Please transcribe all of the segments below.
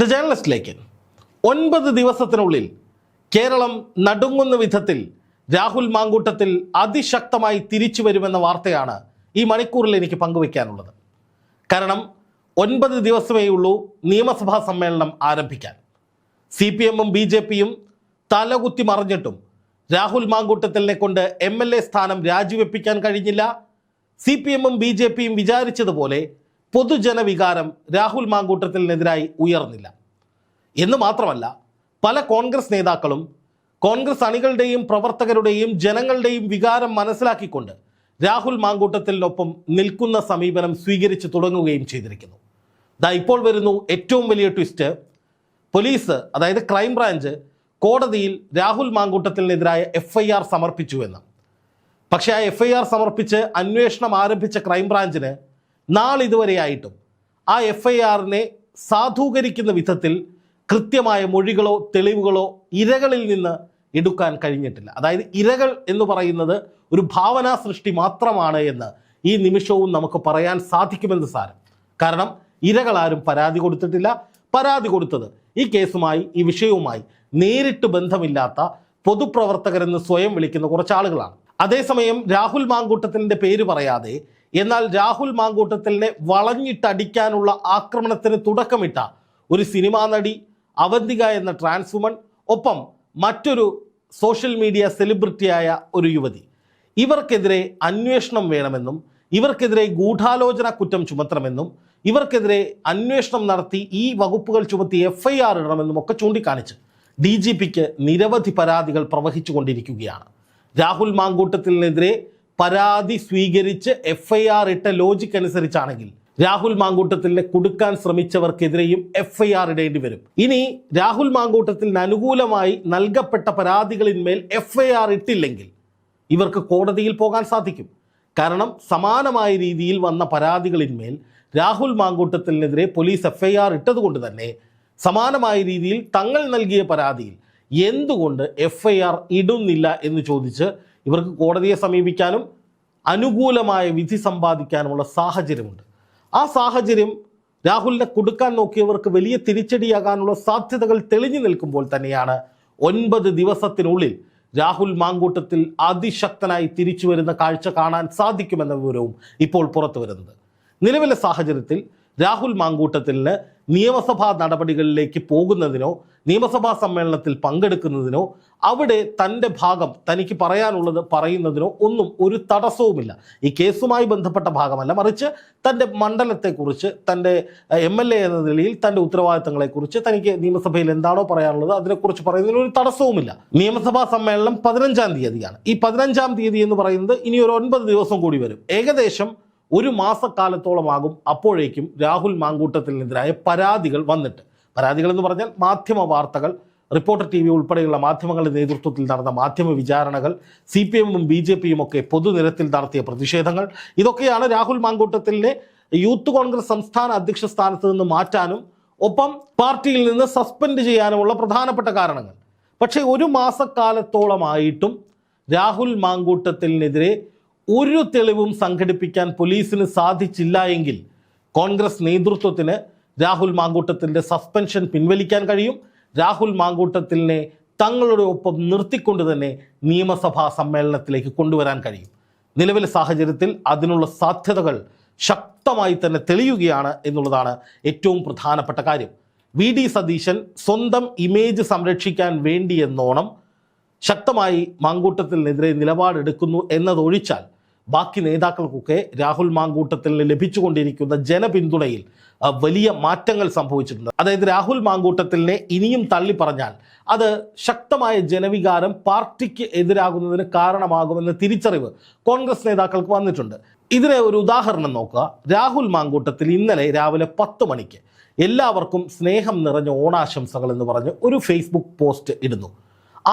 The ജേർണലിസ്റ്റിലേക്ക് ഒൻപത് ദിവസത്തിനുള്ളിൽ കേരളം നടുങ്ങുന്ന വിധത്തിൽ രാഹുൽ മാങ്കൂട്ടത്തിൽ അതിശക്തമായി തിരിച്ചു വരുമെന്ന വാർത്തയാണ് ഈ മണിക്കൂറിൽ എനിക്ക് പങ്കുവയ്ക്കാനുള്ളത്. കാരണം ഒൻപത് ദിവസമേ ഉള്ളൂ നിയമസഭാ സമ്മേളനം ആരംഭിക്കാൻ. സി പി എമ്മും ബി ജെ പിയും തലകുത്തി മറിഞ്ഞിട്ടും രാഹുൽ മാങ്കൂട്ടത്തിലിനെ കൊണ്ട് എം എൽ എ സ്ഥാനം രാജിവെപ്പിക്കാൻ കഴിഞ്ഞില്ല. സി പി എമ്മും ബി ജെ പിയും വിചാരിച്ചതുപോലെ പൊതുജനവികാരം രാഹുൽ മാങ്കൂട്ടത്തിനെതിരായി ഉയർന്നില്ല. എന്ന് മാത്രമല്ല പല കോൺഗ്രസ് നേതാക്കളും കോൺഗ്രസ് അണികളുടെയും പ്രവർത്തകരുടെയും ജനങ്ങളുടെയും വികാരം മനസ്സിലാക്കിക്കൊണ്ട് രാഹുൽ മാങ്കൂട്ടത്തിനൊപ്പം നിൽക്കുന്ന സമീപനം സ്വീകരിച്ചു തുടങ്ങുകയും ചെയ്തിരിക്കുന്നു. ദാ ഇപ്പോൾ വരുന്നു ഏറ്റവും വലിയ ട്വിസ്റ്റ്. പോലീസ് അതായത് ക്രൈംബ്രാഞ്ച് കോടതിയിൽ രാഹുൽ മാങ്കൂട്ടത്തിനെതിരായ എഫ് ഐ ആർ സമർപ്പിച്ചു എന്ന്. പക്ഷേ ആ എഫ് ഐ ആർ സമർപ്പിച്ച് അന്വേഷണം ആരംഭിച്ച ക്രൈംബ്രാഞ്ചിന് നാളിതുവരെയായിട്ടും ആ എഫ് ഐ ആറിനെ സാധൂകരിക്കുന്ന വിധത്തിൽ കൃത്യമായ മൊഴികളോ തെളിവുകളോ ഇരകളിൽ നിന്ന് എടുക്കാൻ കഴിഞ്ഞിട്ടില്ല. അതായത് ഇരകൾ എന്ന് പറയുന്നത് ഒരു ഭാവനാ സൃഷ്ടി മാത്രമാണ് എന്ന് ഈ നിമിഷവും നമുക്ക് പറയാൻ സാധിക്കുമെന്ന് സാരം. കാരണം ഇരകളാരും പരാതി കൊടുത്തിട്ടില്ല. പരാതി കൊടുത്തത് ഈ കേസുമായി ഈ വിഷയവുമായി നേരിട്ട് ബന്ധമില്ലാത്ത പൊതുപ്രവർത്തകരെന്ന് സ്വയം വിളിക്കുന്ന കുറച്ച് ആളുകളാണ് അതേസമയം രാഹുൽ മാങ്കൂട്ടത്തിന്റെ പേര് പറയാതെ എന്നാൽ രാഹുൽ മാങ്കൂട്ടത്തിലിനെ വളഞ്ഞിട്ടടിക്കാനുള്ള ആക്രമണത്തിന് തുടക്കമിട്ട ഒരു സിനിമാ നടി അവന്തിക എന്ന ട്രാൻസ് വുമൺ ഒപ്പം മറ്റൊരു സോഷ്യൽ മീഡിയ സെലിബ്രിറ്റിയായ ഒരു യുവതി. ഇവർക്കെതിരെ അന്വേഷണം വേണമെന്നും ഇവർക്കെതിരെ ഗൂഢാലോചന കുറ്റം ചുമത്തണമെന്നും ഇവർക്കെതിരെ അന്വേഷണം നടത്തി ഈ വകുപ്പുകൾ ചുമത്തി എഫ് ഐ ആർ ഇടണമെന്നും ഒക്കെ ചൂണ്ടിക്കാണിച്ച് ഡി ജി പിക്ക് നിരവധി പരാതികൾ പ്രവഹിച്ചുകൊണ്ടിരിക്കുകയാണ്. രാഹുൽ മാങ്കൂട്ടത്തിനെതിരെ പരാതി സ്വീകരിച്ച് എഫ് ഐ ആർ ഇട്ട ലോജിക് അനുസരിച്ചാണെങ്കിൽ രാഹുൽ മാങ്കൂട്ടത്തിലിനെ കൊടുക്കാൻ ശ്രമിച്ചവർക്കെതിരെയും എഫ് ഐ ആർ ഇടേണ്ടി വരും. ഇനി രാഹുൽ മാങ്കൂട്ടത്തിന് അനുകൂലമായി നൽകപ്പെട്ട പരാതികളിന്മേൽ എഫ് ഐ ആർ ഇട്ടില്ലെങ്കിൽ ഇവർക്ക് കോടതിയിൽ പോകാൻ സാധിക്കും. കാരണം സമാനമായ രീതിയിൽ വന്ന പരാതികളിന്മേൽ രാഹുൽ മാങ്കൂട്ടത്തിനെതിരെ പോലീസ് എഫ് ഐ ആർ ഇട്ടതുകൊണ്ട് തന്നെ സമാനമായ രീതിയിൽ തങ്ങൾ നൽകിയ പരാതിയിൽ എന്തുകൊണ്ട് എഫ് ഐ ആർ ഇടുന്നില്ല എന്ന് ചോദിച്ച് ഇവർക്ക് കോടതിയെ സമീപിക്കാനും അനുകൂലമായ വിധി സമ്പാദിക്കാനുമുള്ള സാഹചര്യമുണ്ട്. ആ സാഹചര്യം രാഹുലിനെ കൊടുക്കാൻ നോക്കിയവർക്ക് വലിയ തിരിച്ചടിയാകാനുള്ള സാധ്യതകൾ തെളിഞ്ഞു നിൽക്കുമ്പോൾ തന്നെയാണ് ഒൻപത് ദിവസത്തിനുള്ളിൽ രാഹുൽ മാങ്കൂട്ടത്തിൽ അതിശക്തനായി തിരിച്ചു വരുന്ന കാഴ്ച കാണാൻ സാധിക്കുമെന്ന വിവരവും ഇപ്പോൾ പുറത്തു വരുന്നത്. നിലവിലെ സാഹചര്യത്തിൽ രാഹുൽ മാങ്കൂട്ടത്തിന് നിയമസഭാ നടപടികളിലേക്ക് പോകുന്നതിനോ നിയമസഭാ സമ്മേളനത്തിൽ പങ്കെടുക്കുന്നതിനോ അവിടെ തന്റെ ഭാഗം തനിക്ക് പറയാനുള്ളത് പറയുന്നതിനോ ഒന്നും ഒരു തടസ്സവുമില്ല. ഈ കേസുമായി ബന്ധപ്പെട്ട ഭാഗമല്ല. മറിച്ച് തന്റെ മണ്ഡലത്തെക്കുറിച്ച് തന്റെ എം എൽ എ എന്ന നിലയിൽ തന്റെ ഉത്തരവാദിത്തങ്ങളെക്കുറിച്ച് തനിക്ക് നിയമസഭയിൽ എന്താണോ പറയാനുള്ളത് അതിനെക്കുറിച്ച് പറയുന്നതിന് ഒരു തടസ്സവുമില്ല. നിയമസഭാ സമ്മേളനം പതിനഞ്ചാം തീയതിയാണ്. ഈ പതിനഞ്ചാം തീയതി എന്ന് പറയുന്നത് ഇനി ഒരു ഒൻപത് ദിവസം കൂടി വരും. ഏകദേശം ഒരു മാസക്കാലത്തോളമാകും അപ്പോഴേക്കും രാഹുൽ മാങ്കൂട്ടത്തിനെതിരായ പരാതികൾ വന്നിട്ട്. പരാതികൾ എന്ന് പറഞ്ഞാൽ മാധ്യമ വാർത്തകൾ റിപ്പോർട്ടർ ടി വി ഉൾപ്പെടെയുള്ള മാധ്യമങ്ങളുടെ നേതൃത്വത്തിൽ നടന്ന മാധ്യമ വിചാരണകൾ സി പി എമ്മും ബി ജെ പിയും ഒക്കെ പൊതുനിരത്തിൽ നടത്തിയ പ്രതിഷേധങ്ങൾ. ഇതൊക്കെയാണ് രാഹുൽ മാങ്കൂട്ടത്തിലെ യൂത്ത് കോൺഗ്രസ് സംസ്ഥാന അധ്യക്ഷ സ്ഥാനത്ത് നിന്ന് മാറ്റാനും ഒപ്പം പാർട്ടിയിൽ നിന്ന് സസ്പെൻഡ് ചെയ്യാനുമുള്ള പ്രധാനപ്പെട്ട കാരണങ്ങൾ. പക്ഷേ ഒരു മാസക്കാലത്തോളമായിട്ടും രാഹുൽ മാങ്കൂട്ടത്തിനെതിരെ ഒരു തെളിവും സംഘടിപ്പിക്കാൻ പോലീസിന് സാധിച്ചില്ല എങ്കിൽ കോൺഗ്രസ് നേതൃത്വത്തിന് രാഹുൽ മാങ്കൂട്ടത്തിന്റെ സസ്പെൻഷൻ പിൻവലിക്കാൻ കഴിയും. രാഹുൽ മാങ്കൂട്ടത്തിനെ തങ്ങളുടെ ഒപ്പം നിർത്തിക്കൊണ്ട് തന്നെ നിയമസഭാ സമ്മേളനത്തിലേക്ക് കൊണ്ടുവരാൻ കഴിയും. നിലവിലെ സാഹചര്യത്തിൽ അതിനുള്ള സാധ്യതകൾ ശക്തമായി തന്നെ തെളിയുകയാണ് എന്നുള്ളതാണ് ഏറ്റവും പ്രധാനപ്പെട്ട കാര്യം. വി ഡി സതീശൻ സ്വന്തം ഇമേജ് സംരക്ഷിക്കാൻ വേണ്ടി എന്നോണം ശക്തമായി മാങ്കൂട്ടത്തിനെതിരെ നിലപാടെടുക്കുന്നു എന്നതൊഴിച്ചാൽ ബാക്കി നേതാക്കൾക്കൊക്കെ രാഹുൽ മാങ്കൂട്ടത്തിൽ ലഭിച്ചുകൊണ്ടിരിക്കുന്ന ജനപിന്തുണയിൽ വലിയ മാറ്റങ്ങൾ സംഭവിച്ചിട്ടുണ്ട്. അതായത് രാഹുൽ മാങ്കൂട്ടത്തിനെ ഇനിയും തള്ളി പറഞ്ഞാൽ അത് ശക്തമായ ജനവികാരം പാർട്ടിക്ക് എതിരാകുന്നതിന് കാരണമാകുമെന്ന തിരിച്ചറിവ് കോൺഗ്രസ് നേതാക്കൾക്ക് വന്നിട്ടുണ്ട്. ഇതിനെ ഒരു ഉദാഹരണം നോക്കുക. രാഹുൽ മാങ്കൂട്ടത്തിൽ ഇന്നലെ രാവിലെ പത്ത് മണിക്ക് എല്ലാവർക്കും സ്നേഹം നിറഞ്ഞ ഓണാശംസകൾ എന്ന് പറഞ്ഞ് ഒരു ഫേസ്ബുക്ക് പോസ്റ്റ് ഇടുന്നു.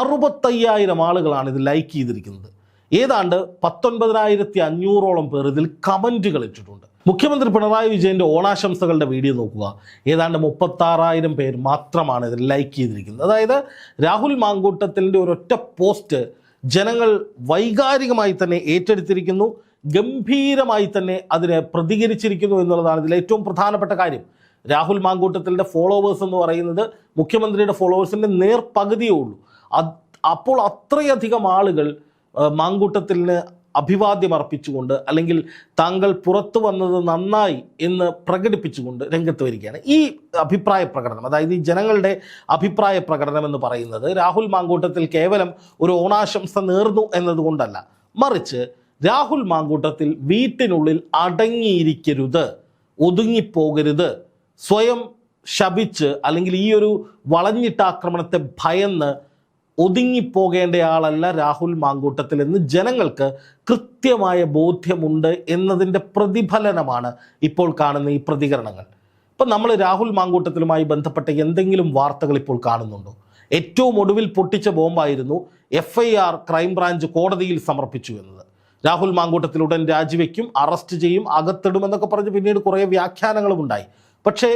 അറുപത്തയ്യായിരം ആളുകളാണ് ഇത് ലൈക്ക് ചെയ്തിരിക്കുന്നത്. ഏതാണ്ട് പത്തൊൻപതിനായിരത്തി അഞ്ഞൂറോളം പേർ ഇതിൽ കമന്റുകൾ ഇട്ടിട്ടുണ്ട്. മുഖ്യമന്ത്രി പിണറായി വിജയന്റെ ഓണാശംസകളുടെ വീഡിയോ നോക്കുക. ഏതാണ്ട് മുപ്പത്താറായിരം പേർ മാത്രമാണ് ഇതിൽ ലൈക്ക് ചെയ്തിരിക്കുന്നത്. അതായത് രാഹുൽ മാങ്കൂട്ടത്തിന്റെ ഒരൊറ്റ പോസ്റ്റ് ജനങ്ങൾ വൈകാരികമായി തന്നെ ഏറ്റെടുത്തിരിക്കുന്നു. ഗംഭീരമായി തന്നെ അതിനെ പ്രതികരിച്ചിരിക്കുന്നു എന്നുള്ളതാണ് ഇതിൽ ഏറ്റവും പ്രധാനപ്പെട്ട കാര്യം. രാഹുൽ മാങ്കൂട്ടത്തിന്റെ ഫോളോവേഴ്സ് എന്ന് പറയുന്നത് മുഖ്യമന്ത്രിയുടെ ഫോളോവേഴ്സിന്റെ നേർപകുതിയേ ഉള്ളൂ. അപ്പോൾ അത്രയധികം ആളുകൾ മാങ്കൂട്ടത്തിന് അഭിവാദ്യം അർപ്പിച്ചുകൊണ്ട് അല്ലെങ്കിൽ താങ്കൾ പുറത്തു വന്നത് നന്നായി എന്ന് പ്രകടിപ്പിച്ചുകൊണ്ട് രംഗത്ത് വരികയാണ്. ഈ അഭിപ്രായ പ്രകടനം അതായത് ഈ ജനങ്ങളുടെ അഭിപ്രായ പ്രകടനം എന്ന് പറയുന്നത് രാഹുൽ മാങ്കൂട്ടത്തിൽ കേവലം ഒരു ഓണാശംസ നേർന്നു എന്നതുകൊണ്ടല്ല. മറിച്ച് രാഹുൽ മാങ്കൂട്ടത്തിൽ വീട്ടിനുള്ളിൽ അടങ്ങിയിരിക്കരുത് ഒതുങ്ങിപ്പോകരുത് സ്വയം ശപിച്ച് അല്ലെങ്കിൽ ഈ ഒരു വളഞ്ഞിട്ട ആക്രമണത്തെ ഭയന്ന് ഒതുങ്ങിപ്പോകേണ്ടയാളല്ല രാഹുൽ മാങ്കൂട്ടത്തിൽ എന്ന് ജനങ്ങൾക്ക് കൃത്യമായ ബോധ്യമുണ്ട് എന്നതിന്റെ പ്രതിഫലനമാണ് ഇപ്പോൾ കാണുന്ന ഈ പ്രതികരണങ്ങൾ. ഇപ്പം നമ്മൾ രാഹുൽ മാങ്കൂട്ടത്തിലുമായി ബന്ധപ്പെട്ട എന്തെങ്കിലും വാർത്തകൾ ഇപ്പോൾ കാണുന്നുണ്ടോ? ഏറ്റവും ഒടുവിൽ പൊട്ടിച്ച ബോംബായിരുന്നു F I R crime branch കോടതിയിൽ സമർപ്പിച്ചു എന്നത്. രാഹുൽ മാങ്കൂട്ടത്തിൽ ഉടൻ രാജിവെക്കും അറസ്റ്റ് ചെയ്യും അകത്തിടുമെന്നൊക്കെ പറഞ്ഞ് പിന്നീട് കുറേ വ്യാഖ്യാനങ്ങളും ഉണ്ടായി. പക്ഷേ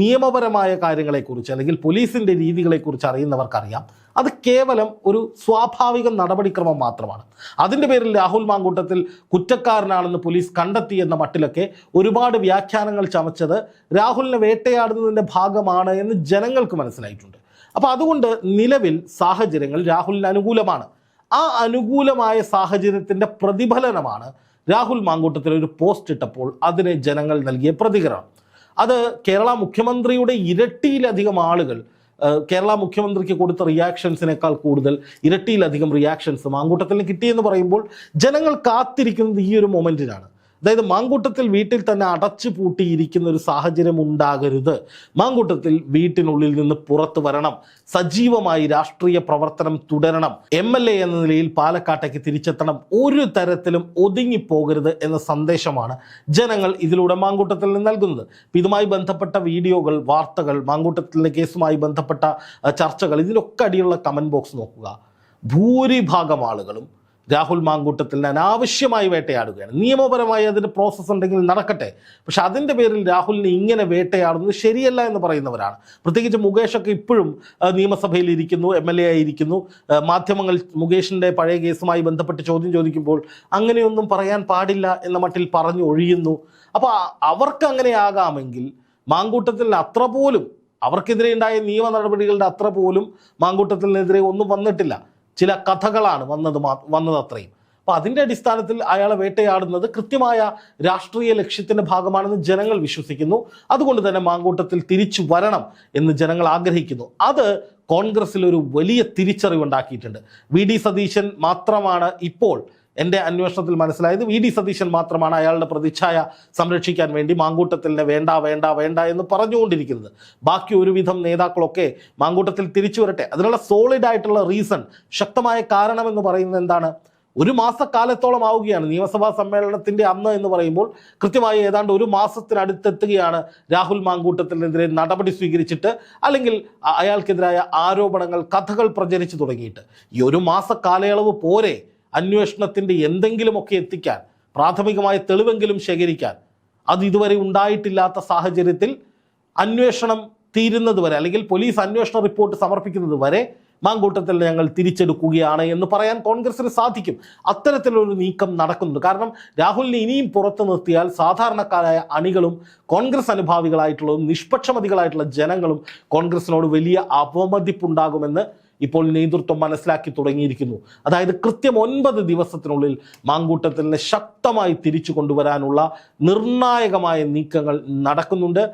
നിയമപരമായ കാര്യങ്ങളെക്കുറിച്ച് അല്ലെങ്കിൽ പോലീസിന്റെ രീതികളെക്കുറിച്ച് അറിയുന്നവർക്കറിയാം. അത് കേവലം ഒരു സ്വാഭാവിക നടപടിക്രമം മാത്രമാണ്. അതിന്റെ പേരിൽ രാഹുൽ മാങ്കൂട്ടത്തിൽ കുറ്റക്കാരനാണെന്ന് പോലീസ് കണ്ടെത്തി എന്ന മട്ടിലൊക്കെ ഒരുപാട് വ്യാഖ്യാനങ്ങൾ ചമച്ചത് രാഹുലിനെ വേട്ടയാടുന്നതിന്റെ ഭാഗമാണ് എന്ന് ജനങ്ങൾക്ക് മനസ്സിലായിട്ടുണ്ട്. അപ്പോൾ അതുകൊണ്ട് നിലവിൽ സാഹചര്യങ്ങൾ രാഹുലിന് അനുകൂലമാണ്. ആ അനുകൂലമായ സാഹചര്യത്തിന്റെ പ്രതിഫലനമാണ് രാഹുൽ മാങ്കൂട്ടത്തിൽ ഒരു പോസ്റ്റ് ഇട്ടപ്പോൾ അതിന് ജനങ്ങൾ നൽകിയ പ്രതികരണം. അത് കേരള മുഖ്യമന്ത്രിയുടെ ഇരട്ടിയിലധികം ആളുകൾ കേരള മുഖ്യമന്ത്രിക്ക് കൊടുത്ത റിയാക്ഷൻസിനേക്കാൾ കൂടുതൽ ഇരട്ടിയിലധികം റിയാക്ഷൻസ് മാങ്കൂട്ടത്തിന് കിട്ടിയെന്ന് പറയുമ്പോൾ ജനങ്ങൾ കാത്തിരിക്കുന്നത് ഈ ഒരു മൊമെന്റിനാണ് അതായത് മാങ്കൂട്ടത്തിൽ വീട്ടിൽ തന്നെ അടച്ചു പൂട്ടിയിരിക്കുന്ന ഒരു സാഹചര്യം ഉണ്ടാകരുത്. മാങ്കൂട്ടത്തിൽ വീട്ടിനുള്ളിൽ നിന്ന് പുറത്തു വരണം. സജീവമായി രാഷ്ട്രീയ പ്രവർത്തനം തുടരണം. എം എൽ എ എന്ന നിലയിൽ പാലക്കാട്ടേക്ക് തിരിച്ചെത്തണം. ഒരു തരത്തിലും ഒതുങ്ങിപ്പോകരുത് എന്ന സന്ദേശമാണ് ജനങ്ങൾ ഇതിലൂടെ മാങ്കൂട്ടത്തിൽ നിന്ന് നൽകുന്നത്. ഇതുമായി ബന്ധപ്പെട്ട വീഡിയോകൾ വാർത്തകൾ മാങ്കൂട്ടത്തിലെ കേസുമായി ബന്ധപ്പെട്ട ചർച്ചകൾ ഇതിലൊക്കെ അടിയുള്ള കമന്റ് ബോക്സ് നോക്കുക. ഭൂരിഭാഗം ആളുകളും രാഹുൽ മാങ്കൂട്ടത്തിൽ അനാവശ്യമായി വേട്ടയാടുകയാണ്. നിയമപരമായി അതിന് പ്രോസസ്സ് ഉണ്ടെങ്കിൽ നടക്കട്ടെ. പക്ഷെ അതിന്റെ പേരിൽ രാഹുലിനെ ഇങ്ങനെ വേട്ടയാടുന്നത് ശരിയല്ല എന്ന് പറയുന്നവരാണ്. പ്രത്യേകിച്ച് മുകേഷൊക്കെ ഇപ്പോഴും നിയമസഭയിൽ ഇരിക്കുന്നു എം എൽ എ ആയിരിക്കുന്നു മാധ്യമങ്ങൾ മുകേഷിന്റെ പഴയ കേസുമായി ബന്ധപ്പെട്ട് ചോദ്യം ചോദിക്കുമ്പോൾ അങ്ങനെയൊന്നും പറയാൻ പാടില്ല എന്ന മട്ടിൽ പറഞ്ഞു ഒഴിയുന്നു. അപ്പോൾ അവർക്ക് അങ്ങനെ ആകാമെങ്കിൽ മാങ്കൂട്ടത്തിൽ അത്ര പോലും അവർക്കെതിരെ ഉണ്ടായ നിയമ നടപടികളുടെ അത്ര പോലും മാങ്കൂട്ടത്തിനെതിരെ ഒന്നും വന്നിട്ടില്ല. ചില കഥകളാണ് വന്നത് വന്നത് അത്രയും അപ്പോൾ അതിന്റെ അടിസ്ഥാനത്തിൽ അയാളെ വേട്ടയാടുന്നത് കൃത്യമായ രാഷ്ട്രീയ ലക്ഷ്യത്തിന്റെ ഭാഗമാണെന്ന് ജനങ്ങൾ വിശ്വസിക്കുന്നു. അതുകൊണ്ട് തന്നെ മാങ്കൂട്ടത്തിൽ തിരിച്ചു വരണം എന്ന് ജനങ്ങൾ ആഗ്രഹിക്കുന്നു. അത് കോൺഗ്രസ്സിൽ ഒരു വലിയ തിരിച്ചറിവുണ്ടാക്കിയിട്ടുണ്ട്. വി ഡി സതീശൻ മാത്രമാണ് ഇപ്പോൾ എന്റെ അന്വേഷണത്തിൽ മനസ്സിലായത് വി ഡി സതീശൻ മാത്രമാണ് അയാളുടെ പ്രതിച്ഛായ സംരക്ഷിക്കാൻ വേണ്ടി മാങ്കൂട്ടത്തിലിനെ വേണ്ട വേണ്ട വേണ്ട എന്ന് പറഞ്ഞുകൊണ്ടിരിക്കുന്നത്. ബാക്കി ഒരുവിധം നേതാക്കളൊക്കെ മാങ്കൂട്ടത്തിൽ തിരിച്ചു വരട്ടെ. അതിനുള്ള സോളിഡ് ആയിട്ടുള്ള റീസൺ ശക്തമായ കാരണം എന്ന് പറയുന്നത് എന്താണ്? ഒരു മാസക്കാലത്തോളം ആവുകയാണ്. നിയമസഭാ സമ്മേളനത്തിന്റെ അന്ന് എന്ന് പറയുമ്പോൾ കൃത്യമായി ഏതാണ്ട് ഒരു മാസത്തിനടുത്തെത്തുകയാണ് രാഹുൽ മാങ്കൂട്ടത്തിനെതിരെ നടപടി സ്വീകരിച്ചിട്ട് അല്ലെങ്കിൽ അയാൾക്കെതിരായ ആരോപണങ്ങൾ കഥകൾ പ്രചരിച്ചു തുടങ്ങിയിട്ട്. ഈ ഒരു മാസക്കാലയളവ് പോരെ? അന്വേഷണത്തിന്റെ എന്തെങ്കിലുമൊക്കെ എത്തിക്കാൻ പ്രാഥമികമായ തെളിവെങ്കിലും ശേഖരിക്കാൻ അത് ഇതുവരെ ഉണ്ടായിട്ടില്ലാത്ത സാഹചര്യത്തിൽ അന്വേഷണം തീരുന്നത് വരെ അല്ലെങ്കിൽ പോലീസ് അന്വേഷണ റിപ്പോർട്ട് സമർപ്പിക്കുന്നത് വരെ മാങ്കൂട്ടത്തിൽ ഞങ്ങൾ തിരിച്ചെടുക്കുകയാണ് എന്ന് പറയാൻ കോൺഗ്രസിന് സാധിക്കും. അത്തരത്തിലൊരു നീക്കം നടക്കുന്നുണ്ട്. കാരണം രാഹുലിനെ ഇനിയും പുറത്തു നിർത്തിയാൽ സാധാരണക്കാരായ അണികളും കോൺഗ്രസ് അനുഭാവികളായിട്ടുള്ളതും നിഷ്പക്ഷമതികളായിട്ടുള്ള ജനങ്ങളും കോൺഗ്രസിനോട് വലിയ അപമതിപ്പുണ്ടാകുമെന്ന് ഇപ്പോൾ നേതൃത്വം മനസ്സിലാക്കി തുടങ്ങിയിരിക്കുന്നു. അതായത് കൃത്യം ഒൻപത് ദിവസത്തിനുള്ളിൽ മാങ്കൂട്ടത്തിനെ ശക്തമായി തിരിച്ചു കൊണ്ടുവരാനുള്ള നിർണായകമായ നീക്കങ്ങൾ നടക്കുന്നുണ്ട്.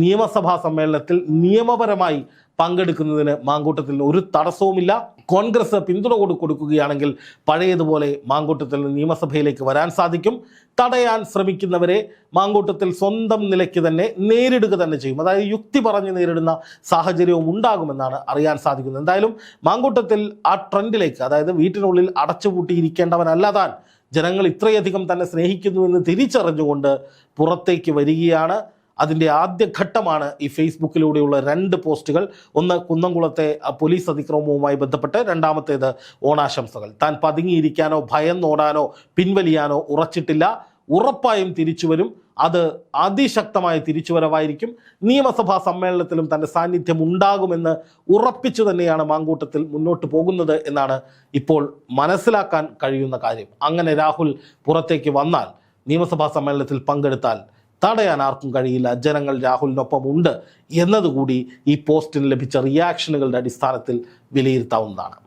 നിയമസഭാ സമ്മേളനത്തിൽ നിയമപരമായി പങ്കെടുക്കുന്നതിന് മാങ്കൂട്ടത്തിൽ ഒരു തടസ്സവുമില്ല. കോൺഗ്രസ് പിന്തുണ കൊടു കൊടുക്കുകയാണെങ്കിൽ പഴയതുപോലെ മാങ്കൂട്ടത്തിൽ നിയമസഭയിലേക്ക് വരാൻ സാധിക്കും. തടയാൻ ശ്രമിക്കുന്നവരെ മാങ്കൂട്ടത്തിൽ സ്വന്തം നിലയ്ക്ക് തന്നെ നേരിടുക തന്നെ ചെയ്യും. അതായത് യുക്തി പറഞ്ഞ് നേരിടുന്ന സാഹചര്യവും ഉണ്ടാകുമെന്നാണ് അറിയാൻ സാധിക്കുന്നത്. എന്തായാലും മാങ്കൂട്ടത്തിൽ ആ ട്രെൻഡിലേക്ക് അതായത് വീട്ടിനുള്ളിൽ അടച്ചുപൂട്ടിയിരിക്കേണ്ടവനല്ല താൻ ജനങ്ങൾ ഇത്രയധികം തന്നെ സ്നേഹിക്കുന്നുവെന്ന് തിരിച്ചറിഞ്ഞുകൊണ്ട് പുറത്തേക്ക് വരികയാണ്. അതിന്റെ ആദ്യഘട്ടമാണ് ഈ ഫേസ്ബുക്കിലൂടെയുള്ള രണ്ട് പോസ്റ്റുകൾ. ഒന്ന് കുന്നംകുളത്തെ പോലീസ് അതിക്രമവുമായി ബന്ധപ്പെട്ട് രണ്ടാമത്തേത് ഓണാശംസകൾ. താൻ പതുങ്ങിയിരിക്കാനോ ഭയന്നോടാനോ പിൻവലിയാനോ ഉറച്ചിട്ടില്ല. ഉറപ്പായും തിരിച്ചു വരും. അത് അതിശക്തമായ തിരിച്ചുവരവായിരിക്കും. നിയമസഭാ സമ്മേളനത്തിലും തന്റെ സാന്നിധ്യം ഉണ്ടാകുമെന്ന് ഉറപ്പിച്ചു തന്നെയാണ് മാങ്കൂട്ടത്തിൽ മുന്നോട്ട് പോകുന്നത് എന്നാണ് ഇപ്പോൾ മനസ്സിലാക്കാൻ കഴിയുന്ന കാര്യം. അങ്ങനെ രാഹുൽ പുറത്തേക്ക് വന്നാൽ നിയമസഭാ സമ്മേളനത്തിൽ പങ്കെടുത്താൽ തടയാൻ ആർക്കും കഴിയില്ല. ജനങ്ങൾ രാഹുലിനൊപ്പം ഉണ്ട് എന്നതുകൂടി ഈ പോസ്റ്റിന് ലഭിച്ച റിയാക്ഷനുകളുടെ അടിസ്ഥാനത്തിൽ വിലയിരുത്താവുന്നതാണ്.